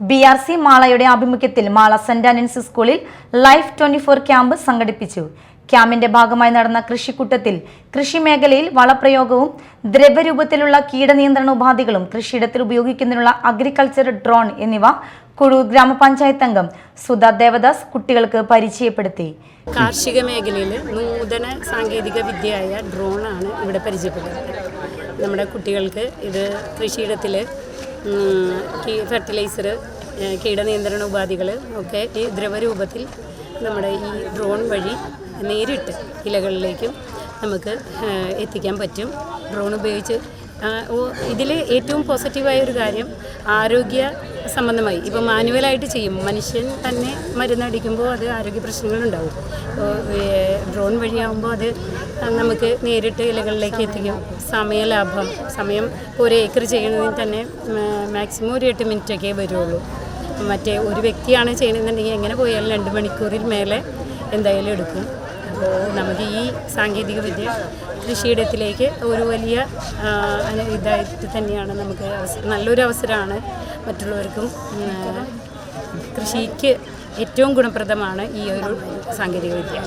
B R C മാളയുടെ ആഭിമുഖ്യത്തിൽ Mala saint ആനൻസ് സ്കൂളിൽ life twenty four camp സംഘടിപ്പിച്ചു. ക്യാമ്പിന്റെ ഭാഗമായി നടന്ന കൃഷിക്കൂട്ടത്തിൽ കൃഷി മേഖലയിൽ വളപ്രയോഗവും ദ്രവ്യരൂപത്തിലുള്ള കീടനിയന്ത്രണ ഉപാധികളും കൃഷിയിടത്തിൽ ഉപയോഗിക്കുന്നതിനുള്ള അഗ്രികൾച്ചർ ഡ്രോൺ എന്നിവ കുഴൂർ ഗ്രാമപഞ്ചായത്ത് അംഗം സുധ ദേവദാസ് കുട്ടികൾക്ക് പരിചയപ്പെടുത്തി. കാർഷിക മേഖലയിൽ നൂതന സാങ്കേതിക വിദ്യയായ ഡ്രോണാണ് ഇവിടെ പരിചയപ്പെടുന്നത്. നമ്മുടെ കുട്ടികൾക്ക് ഇത് കൃഷിയിടത്തിൽ ഫെർട്ടിലൈസർ കീടനിയന്ത്രണ ഉപാധികൾ ഒക്കെ ഈ ദ്രവരൂപത്തിൽ നമ്മുടെ ഈ ഡ്രോൺ വഴി നേരിട്ട് ഇലകളിലേക്കും നമുക്ക് എത്തിക്കാൻ പറ്റും. ഡ്രോൺ ഉപയോഗിച്ച് ഇതിൽ ഏറ്റവും പോസിറ്റീവായ ഒരു കാര്യം ആരോഗ്യ സംബന്ധമായി. ഇപ്പോൾ മാനുവലായിട്ട് ചെയ്യും. മനുഷ്യൻ തന്നെ മരുന്നടിക്കുമ്പോൾ അത് ആരോഗ്യ പ്രശ്നങ്ങളുണ്ടാവും. ഡ്രോൺ വഴിയാകുമ്പോൾ അത് നമുക്ക് നേരിട്ട് ഇലകളിലേക്ക് എത്തിക്കും. സമയലാഭം സമയം ഒരു ഏക്കർ ചെയ്യുന്നതിന് തന്നെ മാക്സിമം ഒരു എട്ട് മിനിറ്റൊക്കെ വരുള്ളൂ. മറ്റേ ഒരു വ്യക്തിയാണ് ചെയ്യണമെന്നുണ്ടെങ്കിൽ എങ്ങനെ പോയാലും രണ്ട് മണിക്കൂറിൽ മേലെ എന്തായാലും എടുക്കും. അപ്പോൾ നമുക്ക് ഈ സാങ്കേതിക വിദ്യ കൃഷിയിടത്തിലേക്ക് ഒരു വലിയ ഇതായിട്ട് തന്നെയാണ് നമുക്ക് നല്ലൊരു അവസരമാണ് മറ്റുള്ളവർക്കും കൃഷിക്ക് ഏറ്റവും ഗുണപ്രദമാണ് ഈ ഒരു സാങ്കേതികവിദ്യ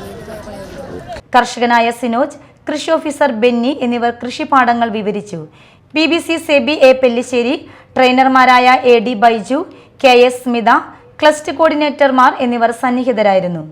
കർഷകനായ സിനോജ് കൃഷി ഓഫീസർ ബെന്നി എന്നിവർ കൃഷിപാഠങ്ങൾ വിവരിച്ചു. B B C Sebi A Pellissery ട്രെയിനർമാരായ A D Baiju K S Smitha cluster കോർഡിനേറ്റർമാർ എന്നിവർ സന്നിഹിതരായിരുന്നു.